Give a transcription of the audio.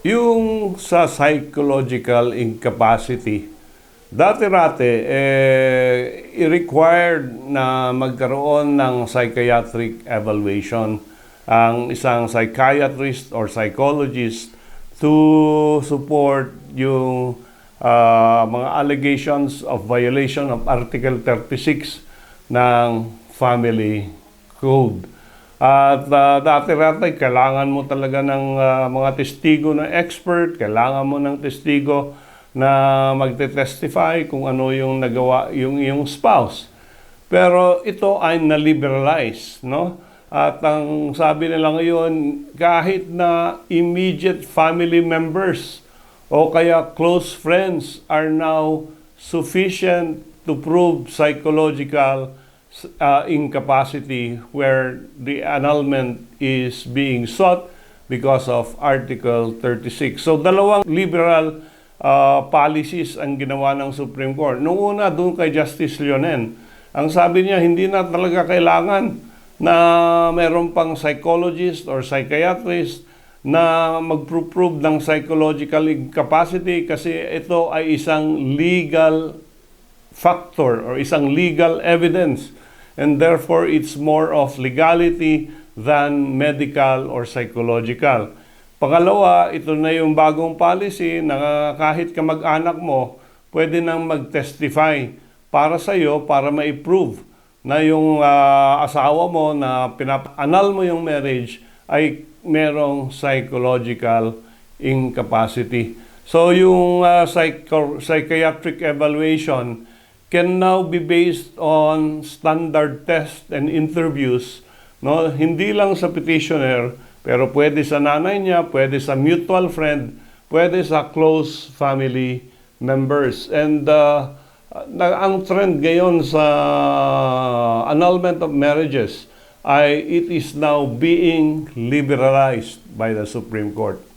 Yung sa psychological incapacity, dati-rati, eh, i-required na magkaroon ng psychiatric evaluation ang isang psychiatrist or psychologist to support yung ah, mga allegations of violation of Article 36 ng Family Code. At uh, dati-dati, kailangan mo talaga ng ah, mga testigo na expert, kailangan mo ng testigo na magte-testify kung ano yung nagawa yung yung spouse. Pero ito ay na-liberalize, no? At ang sabi nila ngayon, kahit na immediate family members o kaya close friends are now sufficient to prove psychological uh, incapacity where the annulment is being sought because of Article 36. So dalawang liberal uh, policies ang ginawa ng Supreme Court. Nung una, doon kay Justice Leonen, ang sabi niya, hindi na talaga kailangan na meron pang psychologist or psychiatrist na mag-prove ng psychological incapacity kasi ito ay isang legal factor or isang legal evidence and therefore it's more of legality than medical or psychological. Pangalawa, ito na yung bagong policy na kahit ka mag-anak mo, pwede nang mag-testify para sa iyo para ma-prove na yung ah, asawa mo na pinap-anal mo yung marriage ay merong psychological incapacity. So yung ah, psycho- psychiatric evaluation can now be based on standard tests and interviews, no? Hindi lang sa petitioner, pero pwede sa nanay niya, pwede sa mutual friend, pwede sa close family members. And uh, na, ang trend ngayon sa annulment of marriages ay it is now being liberalized by the Supreme Court.